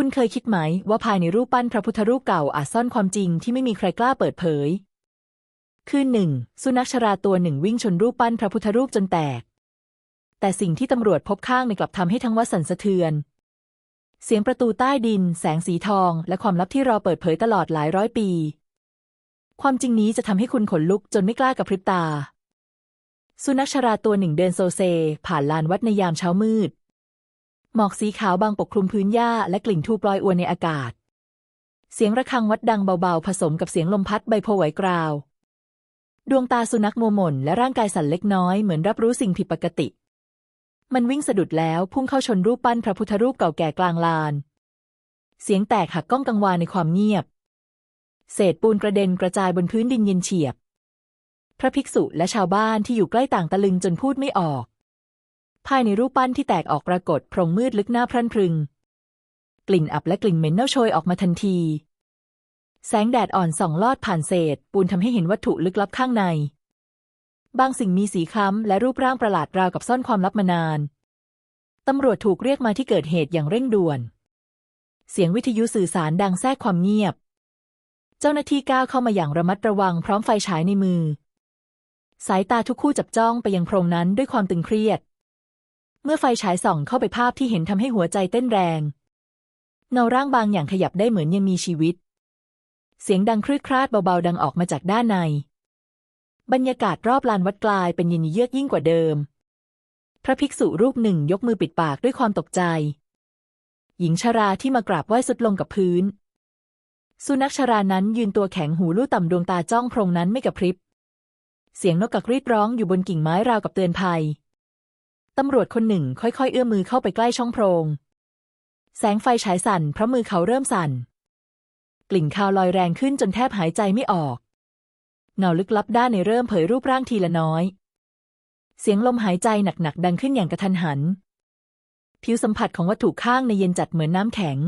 คุณเคยคิดไหมว่าภายในรูปปั้นพระพุทธรูปเก่าอาจซ่อนความจริงที่ไม่มีใครกล้าเปิดเผย คือหนึ่งสุนัขชราตัวหนึ่งวิ่งชนรูปปั้นพระพุทธรูปจนแตก แต่สิ่งที่ตำรวจพบข้างในกลับทำให้ทั้งวัดสั่นสะเทือน เสียงประตูใต้ดิน แสงสีทอง และความลับที่รอเปิดเผยตลอดหลายร้อยปี ความจริงนี้จะทำให้คุณขนลุกจนไม่กล้ากระพริบตา สุนัขชราตัวหนึ่งเดินโซเซ ผ่านลานวัดในยามเช้ามืด หมอกสีขาวบางปกคลุมพื้นหญ้าและกลิ่นทูบลอยอวนในอากาศ เสียงระฆังวัดดังเบาๆ ผสมกับเสียงลมพัดใบโพไหวกราว ดวงตาสุนัขโมวหม่นและร่างกายสั่นเล็กน้อยเหมือนรับรู้สิ่งผิดปกติ มันวิ่งสะดุดแล้วพุ่งเข้าชนรูปปั้นพระพุทธรูปเก่าแก่กลางลาน เสียงแตกหักก้องกังวานในความเงียบ เศษปูนกระเด็นกระจายบนพื้นดินเย็นเฉียบ พระภิกษุและชาวบ้านที่อยู่ใกล้ต่างตะลึงจนพูดไม่ออก ภายในรูปปั้นที่แตกออกปรากฏโพรงมืดลึกหน้าพรั่นพรึง กลิ่นอับและกลิ่นเหม็นเน่าโชยออกมาทันที แสงแดดอ่อนส่องลอดผ่านเศษ ปูนทำให้เห็นวัตถุลึกลับข้างใน บางสิ่งมีสีคล้ำและรูปร่างประหลาดราวกับซ่อนความลับมานานตำรวจถูกเรียกมาที่เกิดเหตุอย่างเร่งด่วน เสียงวิทยุสื่อสารดังแทรกความเงียบ เจ้าหน้าที่ก้าวเข้ามาอย่างระมัดระวังพร้อมไฟฉายในมือ สายตาทุกคู่จับจ้องไปยังโพรงนั้นด้วยความตึงเครียด เมื่อไฟฉายส่องเข้าไปภาพที่เห็นทำให้หัวใจเต้นแรง เงาร่างบางอย่างขยับได้เหมือนยังมีชีวิต เสียงดังครืดคราดเบาๆดังออกมาจากด้านใน บรรยากาศรอบลานวัดกลายเป็นเย็นเยือกยิ่งกว่าเดิม พระภิกษุรูปหนึ่งยกมือปิดปากด้วยความตกใจ หญิงชราที่มากราบไหว้สุดลงกับพื้น สุนัขชรานั้นยืนตัวแข็งหูลู่ต่ำดวงตาจ้องโพรงนั้นไม่กระพริบเสียงนกกักรีดร้องอยู่บนกิ่งไม้ราวกับเตือนภัย ตำรวจคนหนึ่งค่อยๆ เอื้อมมือเข้าไปใกล้ช่องโพรง แสงไฟฉายสั่นเพราะมือเขาเริ่มสั่น กลิ่นคาวลอยแรงขึ้นจนแทบหายใจไม่ออก เงาลึกลับด้านในเริ่มเผยรูปร่างทีละน้อย เสียงลมหายใจหนักๆ ดังขึ้นอย่างกระทันหัน ผิวสัมผัสของวัตถุข้างในเย็นจัดเหมือนน้ำแข็ง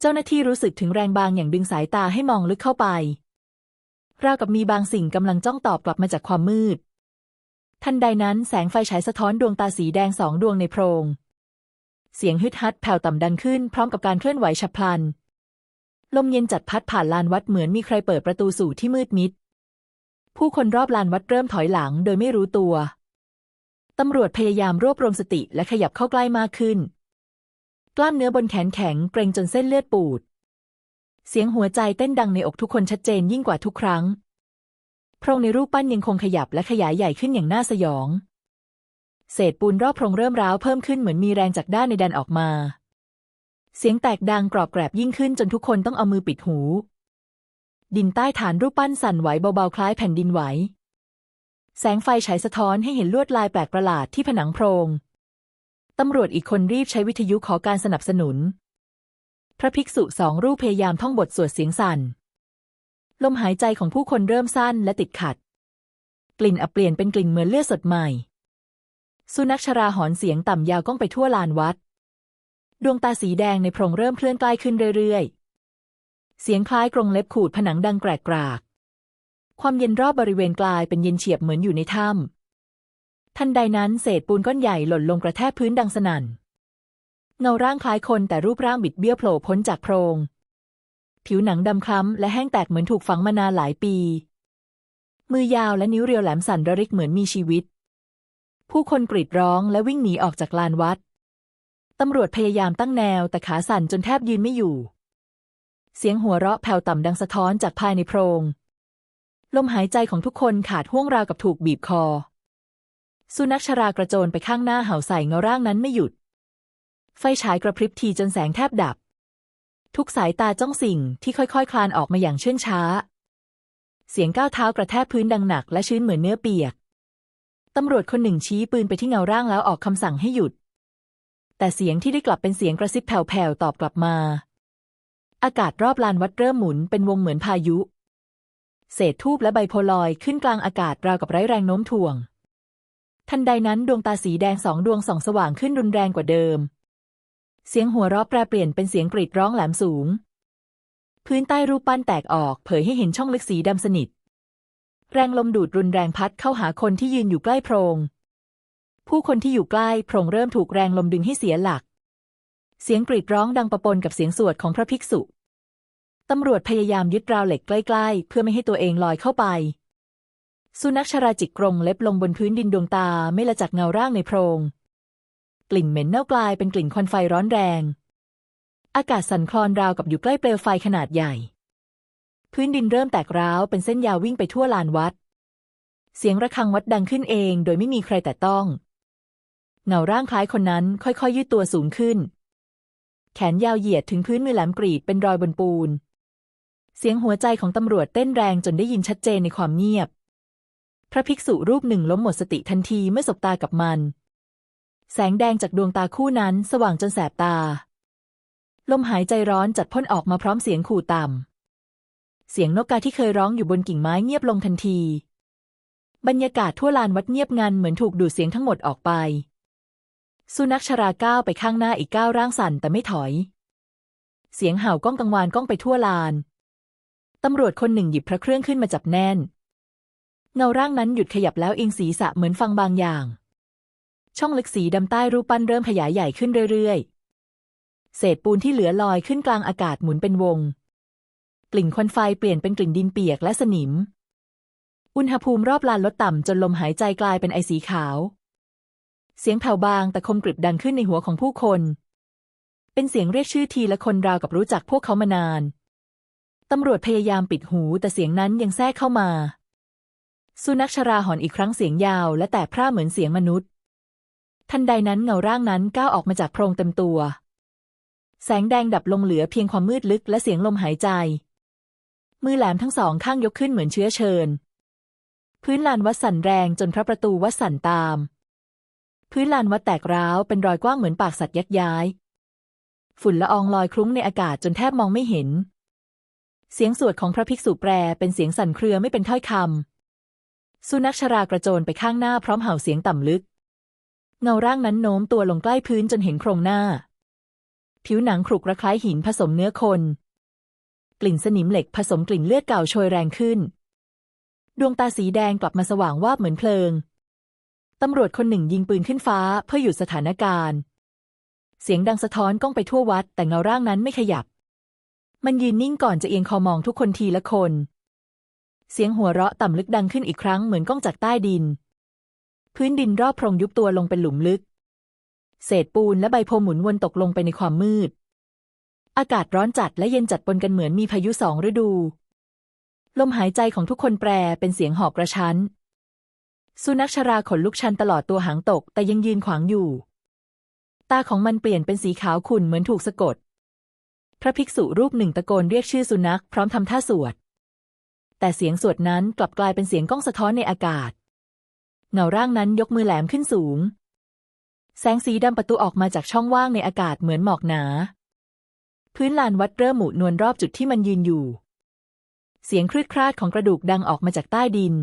เจ้าหน้าที่รู้สึกถึงแรงบางอย่างดึงสายตาให้มองลึกเข้าไปราวกับมีบางสิ่งกำลังจ้องตอบกลับมาจากความมืด ทันใดนั้นแสงไฟฉายสะท้อนดวงตาสีแดงสองดวงในโพรง เสียงฮึดฮัดแผ่วต่ำดังขึ้นพร้อมกับการเคลื่อนไหวฉับพลัน ลมเย็นจัดพัดผ่านลานวัดเหมือนมีใครเปิดประตูสู่ที่มืดมิด ผู้คนรอบลานวัดเริ่มถอยหลังโดยไม่รู้ตัว ตำรวจพยายามรวบรวมสติและขยับเข้าใกล้มากขึ้น กล้ามเนื้อบนแขนแข็งเกร็งจนเส้นเลือดปูด เสียงหัวใจเต้นดังในอกทุกคนชัดเจนยิ่งกว่าทุกครั้ง โพรงในรูปปั้นยังคงขยับและขยายใหญ่ขึ้นอย่างน่าสยอง เศษปูนรอบโพรงเริ่มร้าวเพิ่มขึ้นเหมือนมีแรงจากด้านในดันออกมา เสียงแตกดังกรอบแกรบยิ่งขึ้นจนทุกคนต้องเอามือปิดหู ดินใต้ฐานรูปปั้นสั่นไหวเบาๆคล้ายแผ่นดินไหว แสงไฟฉายสะท้อนให้เห็นลวดลายแปลกประหลาดที่ผนังโพรง ตำรวจอีกคนรีบใช้วิทยุขอการสนับสนุน พระภิกษุสองรูปพยายามท่องบทสวดเสียงสั่น ลมหายใจของผู้คนเริ่มสั้นและติดขัด กลิ่นอับเปลี่ยนเป็นกลิ่นเหมือนเลือดสดใหม่ สุนัขชราหอนเสียงต่ำยาวก้องไปทั่วลานวัด ดวงตาสีแดงในโพรงเริ่มเคลื่อนใกล้ขึ้นเรื่อยๆ เสียงคล้ายกรงเล็บขูดผนังดังแกรกกราก ความเย็นรอบบริเวณกลายเป็นเย็นเฉียบเหมือนอยู่ในถ้ำทันใดนั้นเศษปูนก้อนใหญ่หล่นลงกระแทกพื้นดังสนั่นเงาร่างคล้ายคนแต่รูปร่างบิดเบี้ยวโผล่พ้นจากโพรง ผิวหนังดำคล้ำและแห้งแตกเหมือนถูกฝังมานานหลายปี มือยาวและนิ้วเรียวแหลมสั่นระริกเหมือนมีชีวิต ผู้คนกรีดร้องและวิ่งหนีออกจากลานวัด ตำรวจพยายามตั้งแนวแต่ขาสั่นจนแทบยืนไม่อยู่ เสียงหัวเราะแผ่วต่ำดังสะท้อนจากภายในโพรง ลมหายใจของทุกคนขาดห่วงราวกับถูกบีบคอ สุนัขชรากระโจนไปข้างหน้าเห่าใส่เงาร่างนั้นไม่หยุด ไฟฉายกระพริบทีจนแสงแทบดับ ทุกสายตาจ้องสิ่งที่ค่อยๆคคลานออกมาอย่างเชื่องช้า เสียงก้าวเท้ากระแทกพื้นดังหนักและชื้นเหมือนเนื้อเปียก ตำรวจคนหนึ่งชี้ปืนไปที่เงาร่างแล้วออกคำสั่งให้หยุด แต่เสียงที่ได้กลับเป็นเสียงกระซิบแผ่วๆตอบกลับมา อากาศรอบลานวัดเริ่มหมุนเป็นวงเหมือนพายุ เศษทูบและใบโพลอยขึ้นกลางอากาศราวกับไร้แรงโน้มถ่วง ทันใดนั้นดวงตาสีแดงสองดวงส่องสว่างขึ้นรุนแรงกว่าเดิม เสียงหัวเราะแปรเปลี่ยนเป็นเสียงกรีดร้องแหลมสูง พื้นใต้รูปปั้นแตกออก เผยให้เห็นช่องลึกสีดำสนิท แรงลมดูดรุนแรงพัดเข้าหาคนที่ยืนอยู่ใกล้โพรง ผู้คนที่อยู่ใกล้โพรงเริ่มถูกแรงลมดึงให้เสียหลัก เสียงกรีดร้องดังประปนกับเสียงสวดของพระภิกษุตำรวจพยายามยึดราวเหล็กใกล้ ๆ เพื่อไม่ให้ตัวเองลอยเข้าไป สุนัขชราจิกกรงเล็บลงบนพื้นดินดวงตาไม่ละจากเงาร่างในโพรง กลิ่นเหม็นเน่ากลายเป็นกลิ่นควันไฟร้อนแรง อากาศสั่นคลอนราวกับอยู่ใกล้เปลวไฟขนาดใหญ่ พื้นดินเริ่มแตกร้าวเป็นเส้นยาววิ่งไปทั่วลานวัด เสียงระฆังวัดดังขึ้นเอง โดยไม่มีใครแต่ต้อง เงาร่างคล้ายคนนั้นค่อยๆ ยืดตัวสูงขึ้น แขนยาวเหยียดถึงพื้นมือแหลมกรีดเป็นรอยบนปูน เสียงหัวใจของตำรวจเต้นแรงจนได้ยินชัดเจนในความเงียบพระภิกษุรูปหนึ่งล้มหมดสติทันทีเมื่อสบตากับมัน แสงแดงจากดวงตาคู่นั้นสว่างจนแสบตา ลมหายใจร้อนจัดพ่นออกมาพร้อมเสียงขู่ต่ำ เสียงนกกาที่เคยร้องอยู่บนกิ่งไม้เงียบลงทันที บรรยากาศทั่วลานวัดเงียบงันเหมือนถูกดูดเสียงทั้งหมดออกไป สุนัขชราก้าวไปข้างหน้าอีกก้าวร่างสั่นแต่ไม่ถอย เสียงเห่าก้องกังวานก้องไปทั่วลาน ตำรวจคนหนึ่งหยิบพระเครื่องขึ้นมาจับแน่น เงาร่างนั้นหยุดขยับแล้วเอียงศีรษะเหมือนฟังบางอย่าง ช่องลึกสีดำใต้รูปปั้นเริ่มขยายใหญ่ขึ้นเรื่อยๆ เศษปูนที่เหลือลอยขึ้นกลางอากาศหมุนเป็นวง กลิ่นควันไฟเปลี่ยนเป็นกลิ่นดินเปียกและสนิม อุณหภูมิรอบลานลดต่ำจนลมหายใจกลายเป็นไอสีขาว เสียงแผ่วบางแต่คมกริบดังขึ้นในหัวของผู้คน เป็นเสียงเรียกชื่อทีละคนราวกับรู้จักพวกเขามานาน ตำรวจพยายามปิดหูแต่เสียงนั้นยังแทรกเข้ามา สุนัขชราหอนอีกครั้งเสียงยาวและแต่พร่าเหมือนเสียงมนุษย์ ทันใดนั้นเงาร่างนั้นก้าวออกมาจากโพรงเต็มตัว แสงแดงดับลงเหลือเพียงความมืดลึกและเสียงลมหายใจ มือแหลมทั้งสองข้างยกขึ้นเหมือนเชื้อเชิญ พื้นลานวัดสั่นแรงจนพระประตูวัดสั่นตาม พื้นลานวัดแตกร้าวเป็นรอยกว้างเหมือนปากสัตว์ยักย้าย ฝุ่นละอองลอยคลุ้งในอากาศจนแทบมองไม่เห็น เสียงสวดของพระภิกษุแปรเป็นเสียงสั่นเครือไม่เป็นถ้อยคำสุนัขชรากระโจนไปข้างหน้าพร้อมเห่าเสียงต่ำลึก เงาร่างนั้นโน้มตัวลงใกล้พื้นจนเห็นโครงหน้า ผิวหนังขรุกระคล้ายหินผสมเนื้อคน กลิ่นสนิมเหล็กผสมกลิ่นเลือดเก่าโชยแรงขึ้น ดวงตาสีแดงกลับมาสว่างวาบเหมือนเพลิง ตำรวจคนหนึ่งยิงปืนขึ้นฟ้าเพื่อหยุดสถานการณ์ เสียงดังสะท้อนก้องไปทั่ววัด แต่เงาร่างนั้นไม่ขยับ มันยืนนิ่งก่อนจะเอียงคอมองทุกคนทีละคน เสียงหัวเราะต่ำลึกดังขึ้นอีกครั้งเหมือนก้องจากใต้ดิน พื้นดินรอบโพรงยุบตัวลงเป็นหลุมลึก เศษปูนและใบโพหมุนวนตกลงไปในความมืด อากาศร้อนจัดและเย็นจัดปนกันเหมือนมีพายุสองฤดู ลมหายใจของทุกคนแปรเป็นเสียงหอบกระชั้น สุนัขชราขนลุกชันตลอดตัวหางตกแต่ยังยืนขวางอยู่ ตาของมันเปลี่ยนเป็นสีขาวขุ่นเหมือนถูกสะกด พระภิกษุรูปหนึ่งตะโกนเรียกชื่อสุนัขพร้อมทำท่าสวดแต่เสียงสวดนั้นกลับกลายเป็นเสียงก้องสะท้อนในอากาศ เงาร่างนั้นยกมือแหลมขึ้นสูง แสงสีดำประตูออกมาจากช่องว่างในอากาศเหมือนหมอกหนา พื้นลานวัดเริ่มหมุนวนรอบจุดที่มันยืนอยู่ เสียงคลืดคลาดของกระดูกดังออกมาจากใต้ดิน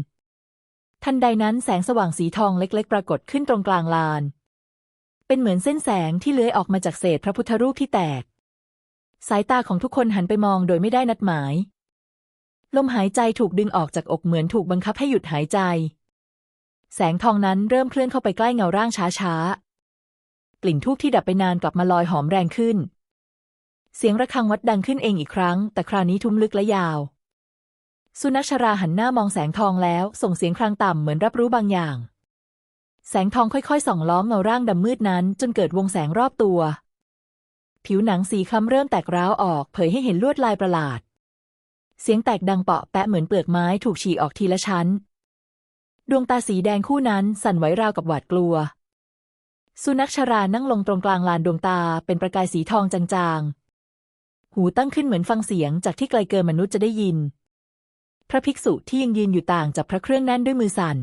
ทันใดนั้นแสงสว่างสีทองเล็ก ๆ ปรากฏขึ้นตรงกลางลาน เป็นเหมือนเส้นแสงที่เลื้อยออกมาจากเศษพระพุทธรูปที่แตก สายตาของทุกคนหันไปมองโดยไม่ได้นัดหมาย ลมหายใจถูกดึงออกจากอกเหมือนถูกบังคับให้หยุดหายใจ แสงทองนั้นเริ่มเคลื่อนเข้าไปใกล้เงาร่างช้าๆ กลิ่นทูบที่ดับไปนานกลับมาลอยหอมแรงขึ้น เสียงระฆังวัดดังขึ้นเองอีกครั้ง แต่คราวนี้ทุ้มลึกและยาว สุนัขชราหันหน้ามองแสงทองแล้ว ส่งเสียงครางต่ำเหมือนรับรู้บางอย่าง แสงทองค่อยๆส่องล้อมเงาร่างดำมืดนั้น จนเกิดวงแสงรอบตัว ผิวหนังสีคล้ำเริ่มแตกร้าวออก เผยให้เห็นลวดลายประหลาด เสียงแตกดังเปาะแปะเหมือนเปลือกไม้ถูกฉีกออกทีละชั้น ดวงตาสีแดงคู่นั้นสั่นไหวราวกับหวาดกลัว สุนัขชรานั่งลงตรงกลางลานดวงตาเป็นประกายสีทองจางๆ หูตั้งขึ้นเหมือนฟังเสียงจากที่ไกลเกินมนุษย์จะได้ยิน พระภิกษุที่ยังยืนอยู่ต่างจากพระเครื่องแน่นด้วยมือสั่น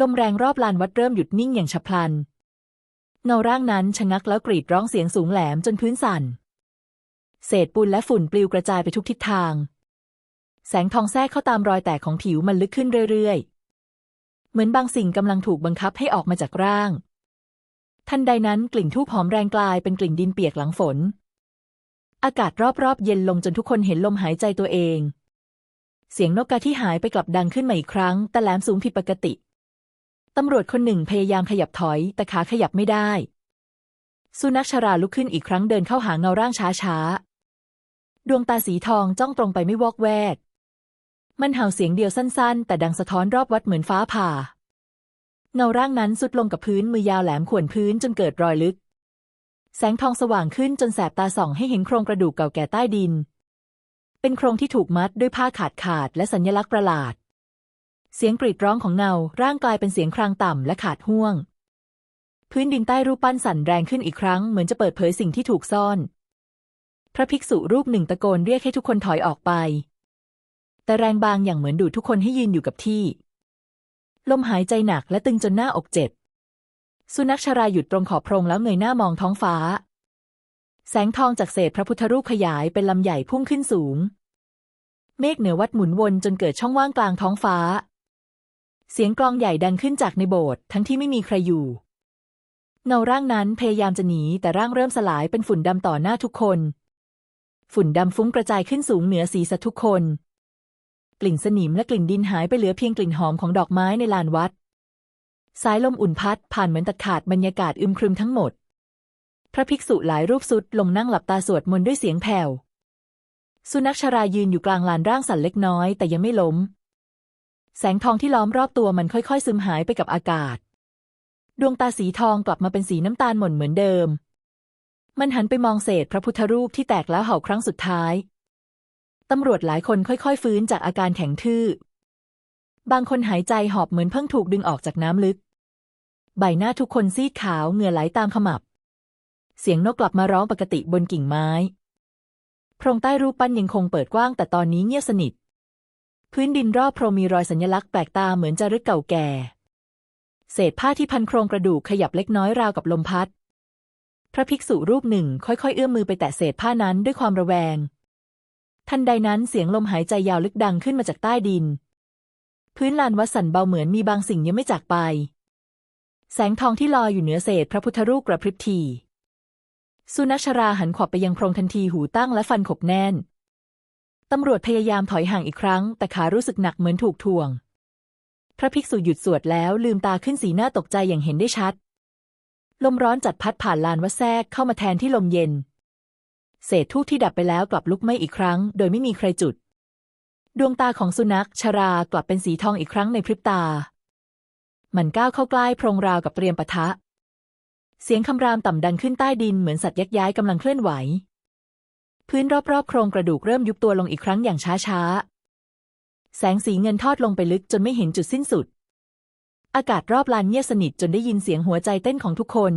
ลมแรงรอบลานวัดเริ่มหยุดนิ่งอย่างฉับพลัน เงาร่างนั้นชะงักแล้วกรีดร้องเสียงสูงแหลมจนพื้นสั่น เศษปูนและฝุ่นปลิวกระจายไปทุกทิศทาง แสงทองแทรกเข้าตามรอยแตกของผิวมันลึกขึ้นเรื่อยๆ เหมือนบางสิ่งกำลังถูกบังคับให้ออกมาจากร่าง ทันใดนั้นกลิ่นทูบหอมแรงกลายเป็นกลิ่นดินเปียกหลังฝน อากาศรอบๆ เย็นลงจนทุกคนเห็นลมหายใจตัวเอง เสียงนกกาที่หายไปกลับดังขึ้นมาอีกครั้ง แต่แหลมสูงผิดปกติ ตำรวจคนหนึ่งพยายามขยับถอย แต่ขาขยับไม่ได้ สุนัขชราลุกขึ้นอีกครั้งเดินเข้าหาเงาร่างช้าช้าๆดวงตาสีทองจ้องตรงไปไม่วอกแวก มันเห่าเสียงเดียวสั้น ๆ แต่ดังสะท้อนรอบวัดเหมือนฟ้าผ่า เงาร่างนั้นสุดลงกับพื้นมือยาวแหลมข่วนพื้นจนเกิดรอยลึก แสงทองสว่างขึ้นจนแสบตาส่องให้เห็นโครงกระดูกเก่าแก่ใต้ดิน เป็นโครงที่ถูกมัดด้วยผ้าขาดขาดและสัญลักษณ์ประหลาด เสียงกรีดร้องของเงาร่างกลายเป็นเสียงครางต่ำและขาดห่วง พื้นดินใต้รูปปั้นสั่นแรงขึ้นอีกครั้งเหมือนจะเปิดเผยสิ่งที่ถูกซ่อน พระภิกษุรูปหนึ่งตะโกนเรียกให้ทุกคนถอยออกไป แต่แรงบางอย่างเหมือนดูดทุกคนให้ยืนอยู่กับที่ ลมหายใจหนักและตึงจนหน้าอกเจ็บ สุนัขชราหยุดตรงขอบโพรงแล้วเงยหน้ามองท้องฟ้า แสงทองจากเศษพระพุทธรูปขยายเป็นลำใหญ่พุ่งขึ้นสูง เมฆเหนือวัดหมุนวนจนเกิดช่องว่างกลางท้องฟ้า เสียงกลองใหญ่ดังขึ้นจากในโบสถ์ทั้งที่ไม่มีใครอยู่เงาร่างนั้นพยายามจะหนีแต่ร่างเริ่มสลายเป็นฝุ่นดำต่อหน้าทุกคน ฝุ่นดำฟุ้งกระจายขึ้นสูงเหนือศีรษะทุกคน ลิ่นสนิมและกลิ่นดินหายไปเหลือเพียงกลิ่นหอมของดอกไม้ในลานวัด สายลมอุ่นพัดผ่านเหมือนตัดขาดบรรยากาศอึมครึมทั้งหมด พระภิกษุหลายรูปสุดลงนั่งหลับตาสวดมนต์ด้วยเสียงแผ่ว สุนัขชรายืนอยู่กลางลานร่างสั่นเล็กน้อยแต่ยังไม่ล้ม แสงทองที่ล้อมรอบตัวมันค่อยๆ ซึมหายไปกับอากาศ ดวงตาสีทองกลับมาเป็นสีน้ำตาลหม่นเหมือนเดิม มันหันไปมองเศษพระพุทธรูปที่แตกแล้วเห่าครั้งสุดท้าย ตำรวจหลายคนค่อยๆ ฟื้นจากอาการแข็งทื่อบางคนหายใจหอบเหมือนเพิ่งถูกดึงออกจากน้ำลึก ใบหน้าทุกคนซีดขาวเหงื่อไหลตามขมับ เสียงนกกลับมาร้องปกติบนกิ่งไม้ โพรงใต้รูปปั้นยังคงเปิดกว้างแต่ตอนนี้เงียบสนิท พื้นดินรอบโพรงมีรอยสัญลักษณ์แปลกตาเหมือนจารึกเก่าแก่ เศษผ้าที่พันโครงกระดูกขยับเล็กน้อยราวกับลมพัด พระภิกษุรูปหนึ่งค่อยๆ เอื้อมมือไปแตะเศษผ้านั้นด้วยความระแวง ทันใดนั้นเสียงลมหายใจยาวลึกดังขึ้นมาจากใต้ดิน พื้นลานวัดสั่นเบาเหมือนมีบางสิ่งยังไม่จากไป แสงทองที่ลอยอยู่เหนือเศษพระพุทธรูปกระพริบทีสุนัขชราหันขวับไปยังโพรงทันทีหูตั้งและฟันขบแน่น ตำรวจพยายามถอยห่างอีกครั้ง แต่ขารู้สึกหนักเหมือนถูกทวง พระภิกษุหยุดสวดแล้วลืมตาขึ้นสีหน้าตกใจอย่างเห็นได้ชัด ลมร้อนจัดพัดผ่านลานวัดแทรกเข้ามาแทนที่ลมเย็น เศษทูบที่ดับไปแล้วกลับลุกไหม้อีกครั้ง โดยไม่มีใครจุด ดวงตาของสุนัขชรากลับเป็นสีทองอีกครั้งในพริบตา มันก้าวเข้าใกล้โพรงราวกับเตรียมปะทะ เสียงคำรามต่ำดังขึ้นใต้ดินเหมือนสัตว์ยักย้ายกำลังเคลื่อนไหว พื้นรอบๆโครงกระดูกเริ่มยุบตัวลงอีกครั้งอย่างช้าๆ แสงสีเงินทอดลงไปลึกจนไม่เห็นจุดสิ้นสุด อากาศรอบลานเงียบสนิทจนได้ยินเสียงหัวใจเต้นของทุกคน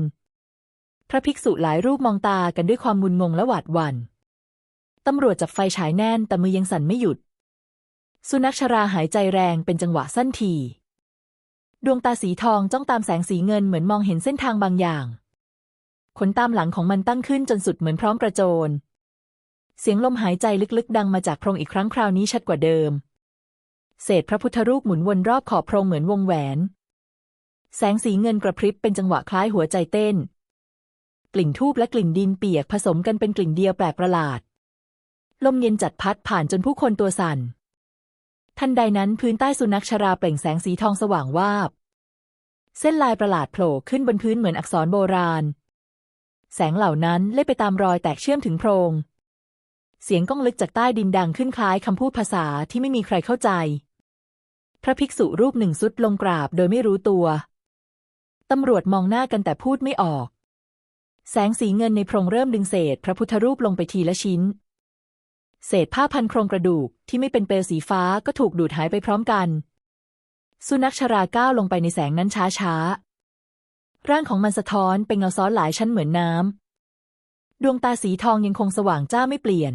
พระภิกษุหลายรูปมองตากันด้วยความมุนงงและหวาดหวัน่นตำรวจจับไฟฉายแน่นแต่มือยังสั่นไม่หยุด สุนัขชราหายใจแรงเป็นจังหวะสั้นที ดวงตาสีทองจ้องตามแสงสีเงินเหมือนมองเห็นเส้นทางบางอย่าง ขนตามหลังของมันตั้งขึ้นจนสุดเหมือนพร้อมกระโจน เสียงลมหายใจลึกๆ ดังมาจากโพรงอีกครั้งคราวนี้ชัดกว่าเดิม เศษพระพุทธรูปหมุนวนรอบขอบโพรงเหมือนวงแหวน แสงสีเงินกระพริบเป็นจังหวะคล้ายหัวใจเต้น ลิ่นทูบและกลิ่นดินเปียกผสมกันเป็นกลิ่นเดียวแปลกประหลาด ลมเย็นจัดพัดผ่านจนผู้คนตัวสั่น ทันใดนั้นพื้นใต้สุนัขชราเปล่งแสงสีทองสว่างวาบ เส้นลายประหลาดโผล่ขึ้นบนพื้นเหมือนอักษรโบราณ แสงเหล่านั้นเล่ไปตามรอยแตกเชื่อมถึงโพรง เสียงก้องลึกจากใต้ดินดังขึ้นคล้ายคำพูดภาษาที่ไม่มีใครเข้าใจ พระภิกษุรูปหนึ่งสุดลงกราบโดยไม่รู้ตัวตำรวจมองหน้ากันแต่พูดไม่ออก แสงสีเงินในโพรงเริ่มดึงเศษ พระพุทธรูปลงไปทีละชิ้น เศษผ้าพันโครงกระดูกที่ไม่เป็นเปลวสีฟ้าก็ถูกดูดหายไปพร้อมกัน สุนัขชราก้าวลงไปในแสงนั้นช้าๆร่างของมันสะท้อนเป็นเงาซ้อนหลายชั้นเหมือนน้ำ ดวงตาสีทองยังคงสว่างจ้าไม่เปลี่ยน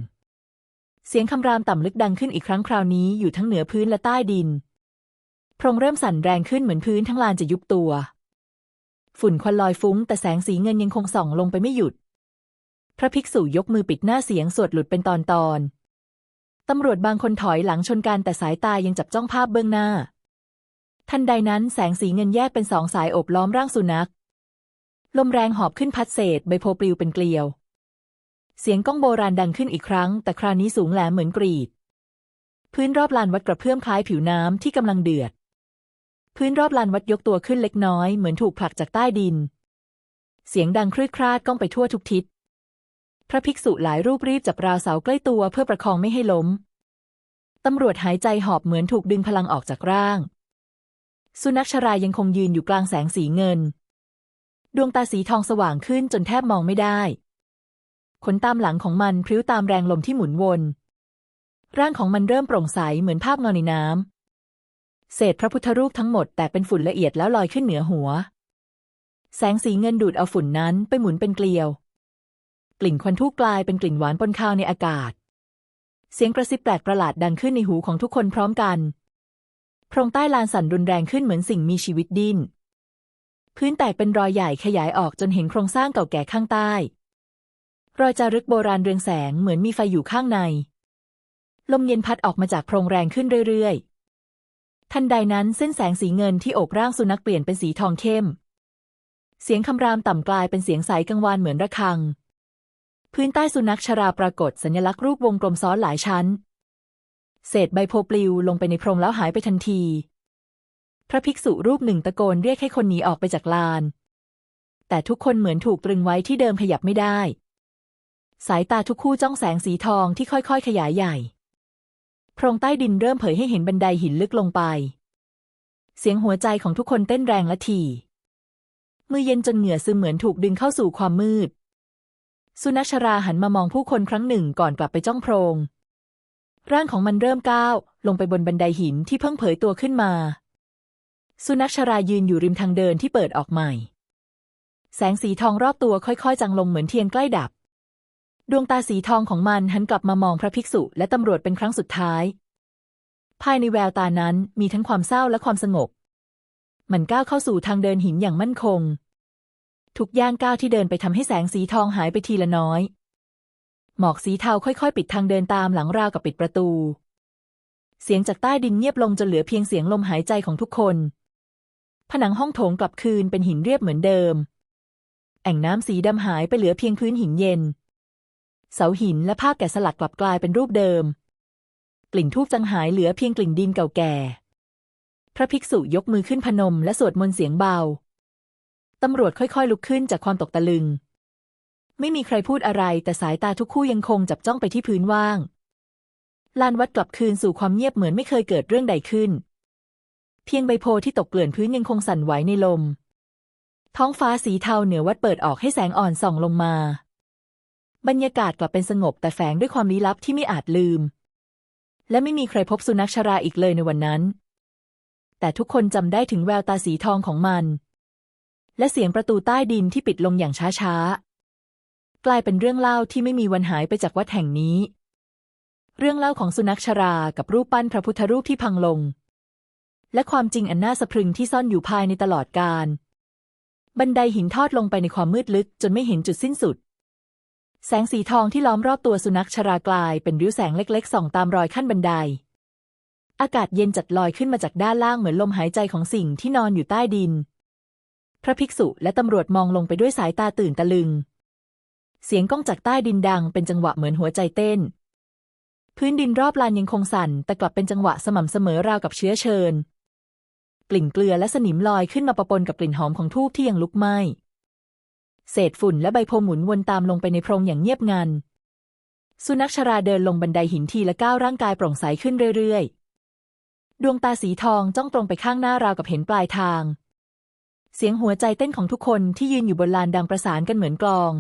เสียงคำรามต่ำลึกดังขึ้นอีกครั้งคราวนี้อยู่ทั้งเหนือพื้นและใต้ดินโพรงเริ่มสั่นแรงขึ้นเหมือนพื้นทั้งลานจะยุบตัว ฝุ่นควันลอยฟุ้ง แต่แสงสีเงินยังคงส่องลงไปไม่หยุด พระภิกษุยกมือปิดหน้าเสียงสวดหลุดเป็นตอนตอนตำรวจบางคนถอยหลังชนกันแต่สายตายังจับจ้องภาพเบื้องหน้า ทันใดนั้นแสงสีเงินแยกเป็นสองสายโอบล้อมร่างสุนัข ลมแรงหอบขึ้นพัดเศษใบโพปลิวเป็นเกลียว เสียงก้องโบราณดังขึ้นอีกครั้ง แต่คราวนี้สูงแหลมเหมือนกรีด พื้นรอบลานวัดกระเพื่อมคล้ายผิวน้ำที่กำลังเดือด พื้นรอบลานวัดยกตัวขึ้นเล็กน้อยเหมือนถูกผลักจากใต้ดิน เสียงดังครืดคราดก้องไปทั่วทุกทิศ พระภิกษุหลายรูปรีบจับราวเสาใกล้ตัวเพื่อประคองไม่ให้ล้ม ตำรวจหายใจหอบเหมือนถูกดึงพลังออกจากร่าง สุนัขชรายังคงยืนอยู่กลางแสงสีเงิน ดวงตาสีทองสว่างขึ้นจนแทบมองไม่ได้ ขนตามหลังของมันพริ้วตามแรงลมที่หมุนวน ร่างของมันเริ่มโปร่งใสเหมือนภาพเงาในน้ำ เศษพระพุทธรูปทั้งหมดแต่เป็นฝุ่นละเอียดแล้วลอยขึ้นเหนือหัว แสงสีเงินดูดเอาฝุ่นนั้นไปหมุนเป็นเกลียว กลิ่นควันทูบกลายเป็นกลิ่นหวานปนคาวในอากาศ เสียงกระซิบแปลกประหลาดดังขึ้นในหูของทุกคนพร้อมกันโพรงใต้ลานสั่นรุนแรงขึ้นเหมือนสิ่งมีชีวิตดิ้น พื้นแตกเป็นรอยใหญ่ขยายออกจนเห็นโครงสร้างเก่าแก่ข้างใต้ รอยจารึกโบราณเรืองแสงเหมือนมีไฟอยู่ข้างใน ลมเย็นพัดออกมาจากโพรงแรงขึ้นเรื่อยๆ ทันใดนั้นเส้นแสงสีเงินที่อกร่างสุนัขเปลี่ยนเป็นสีทองเข้ม เสียงคำรามต่ำกลายเป็นเสียงใสกังวานเหมือนระฆัง พื้นใต้สุนัขชราปรากฏสัญลักษณ์รูปวงกลมซ้อนหลายชั้น เศษใบโพปลิวลงไปในพรมแล้วหายไปทันที พระภิกษุรูปหนึ่งตะโกนเรียกให้คนหนีออกไปจากลาน แต่ทุกคนเหมือนถูกตรึงไว้ที่เดิมขยับไม่ได้ สายตาทุกคู่จ้องแสงสีทองที่ค่อยๆ ขยายใหญ่ โพรงใต้ดินเริ่มเผยให้เห็นบันไดหินลึกลงไป เสียงหัวใจของทุกคนเต้นแรงและถี่มือเย็นจนเหงื่อซึมเหมือนถูกดึงเข้าสู่ความมืด สุนัขชราหันมามองผู้คนครั้งหนึ่งก่อนกลับไปจ้องโพรง ร่างของมันเริ่มก้าวลงไปบนบันไดหินที่เพิ่งเผยตัวขึ้นมา สุนัขชรายืนอยู่ริมทางเดินที่เปิดออกใหม่ แสงสีทองรอบตัวค่อยๆจางลงเหมือนเทียนใกล้ดับ ดวงตาสีทองของมันหันกลับมามองพระภิกษุและตำรวจเป็นครั้งสุดท้าย ภายในแววตานั้นมีทั้งความเศร้าและความสงบ มันก้าวเข้าสู่ทางเดินหินอย่างมั่นคง ทุกย่างก้าวที่เดินไปทำให้แสงสีทองหายไปทีละน้อย หมอกสีเทาค่อยๆ ปิดทางเดินตามหลังราวกับปิดประตู เสียงจากใต้ดินเงียบลงจนเหลือเพียงเสียงลมหายใจของทุกคน ผนังห้องโถงกลับคืนเป็นหินเรียบเหมือนเดิม แอ่งน้ำสีดำหายไปเหลือเพียงพื้นหินเย็น เสาหินและภาพแกะสลักกลับกลายเป็นรูปเดิม กลิ่นทูบจางหายเหลือเพียงกลิ่นดินเก่าแก่ พระภิกษุยกมือขึ้นพนมและสวดมนต์เสียงเบา ตำรวจค่อยๆ ลุกขึ้นจากความตกตะลึง ไม่มีใครพูดอะไรแต่สายตาทุกคู่ยังคงจับจ้องไปที่พื้นว่าง ลานวัดกลับคืนสู่ความเงียบเหมือนไม่เคยเกิดเรื่องใดขึ้น เพียงใบโพธิ์ที่ตกเกลื่อนพื้นยังคงสั่นไหวในลม ท้องฟ้าสีเทาเหนือวัดเปิดออกให้แสงอ่อนส่องลงมา บรรยากาศกลับเป็นสงบแต่แฝงด้วยความลี้ลับที่ไม่อาจลืม และไม่มีใครพบสุนัขชราอีกเลยในวันนั้น แต่ทุกคนจำได้ถึงแววตาสีทองของมัน และเสียงประตูใต้ดินที่ปิดลงอย่างช้าๆ กลายเป็นเรื่องเล่าที่ไม่มีวันหายไปจากวัดแห่งนี้ เรื่องเล่าของสุนัขชรากับรูปปั้นพระพุทธรูปที่พังลง และความจริงอันน่าสะพรึงที่ซ่อนอยู่ภายในตลอดกาลบันไดหินทอดลงไปในความมืดลึกจนไม่เห็นจุดสิ้นสุด แสงสีทองที่ล้อมรอบตัวสุนัขชรากลายเป็นริ้วแสงเล็กๆส่องตามรอยขั้นบันได อากาศเย็นจัดลอยขึ้นมาจากด้านล่างเหมือนลมหายใจของสิ่งที่นอนอยู่ใต้ดิน พระภิกษุและตำรวจมองลงไปด้วยสายตาตื่นตะลึง เสียงก้องจากใต้ดินดังเป็นจังหวะเหมือนหัวใจเต้น พื้นดินรอบลานยังคงสั่น แต่กลับเป็นจังหวะสม่ำเสมอราวกับเชื้อเชิญ กลิ่นเกลือและสนิมลอยขึ้นมาปะปนกับกลิ่นหอมของทูบที่ยังลุกไหม้ เศษฝุ่นและใบโพหมุนวนตามลงไปในโพรงอย่างเงียบงัน สุนัขชราเดินลงบันไดหินทีละก้าวร่างกายโปร่งใสขึ้นเรื่อยๆ ดวงตาสีทองจ้องตรงไปข้างหน้าราวกับเห็นปลายทาง เสียงหัวใจเต้นของทุกคนที่ยืนอยู่บนลานดังประสานกันเหมือนกลอง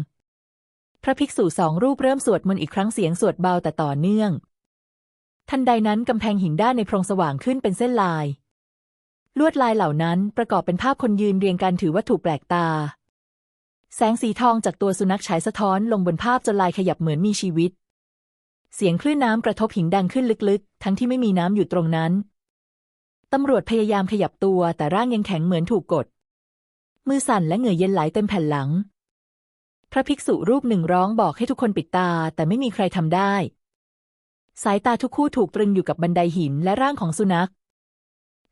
พระภิกษุสองรูปเริ่มสวดมนต์อีกครั้งเสียงสวดเบาแต่ต่อเนื่อง ทันใดนั้นกำแพงหินด้านในโพรงสว่างขึ้นเป็นเส้นลาย ลวดลายเหล่านั้นประกอบเป็นภาพคนยืนเรียงกันถือวัตถุแปลกตา แสงสีทองจากตัวสุนัขฉายสะท้อนลงบนภาพจนลายขยับเหมือนมีชีวิต เสียงคลื่นน้ำกระทบหินดังขึ้นลึกๆ ทั้งที่ไม่มีน้ำอยู่ตรงนั้น ตำรวจพยายามขยับตัวแต่ร่างยังแข็งเหมือนถูกกด มือสั่นและเหงื่อเย็นไหลเต็มแผ่นหลัง พระภิกษุรูปหนึ่งร้องบอกให้ทุกคนปิดตา แต่ไม่มีใครทำได้ สายตาทุกคู่ถูกตรึงอยู่กับบันไดหินและร่างของสุนัข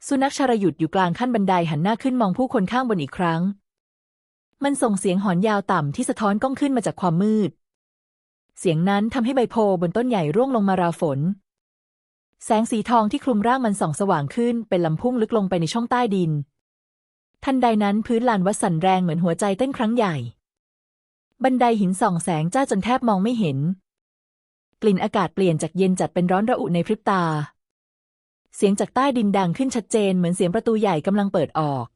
สุนัขชรหยุดอยู่กลางขั้นบันไดหันหน้าขึ้นมองผู้คนข้างบนอีกครั้ง มันส่งเสียงหอนยาวต่ำที่สะท้อนก้องขึ้นมาจากความมืด เสียงนั้นทำให้ใบโพบนต้นใหญ่ร่วงลงมาราวฝน แสงสีทองที่คลุมร่างมันส่องสว่างขึ้นเป็นลำพุ่งลึกลงไปในช่องใต้ดิน ทันใดนั้นพื้นลานวัดสั่นแรงเหมือนหัวใจเต้นครั้งใหญ่ บันไดหินส่องแสงจ้าจนแทบมองไม่เห็น กลิ่นอากาศเปลี่ยนจากเย็นจัดเป็นร้อนระอุในพริบตา เสียงจากใต้ดินดังขึ้นชัดเจนเหมือนเสียงประตูใหญ่กำลังเปิดออก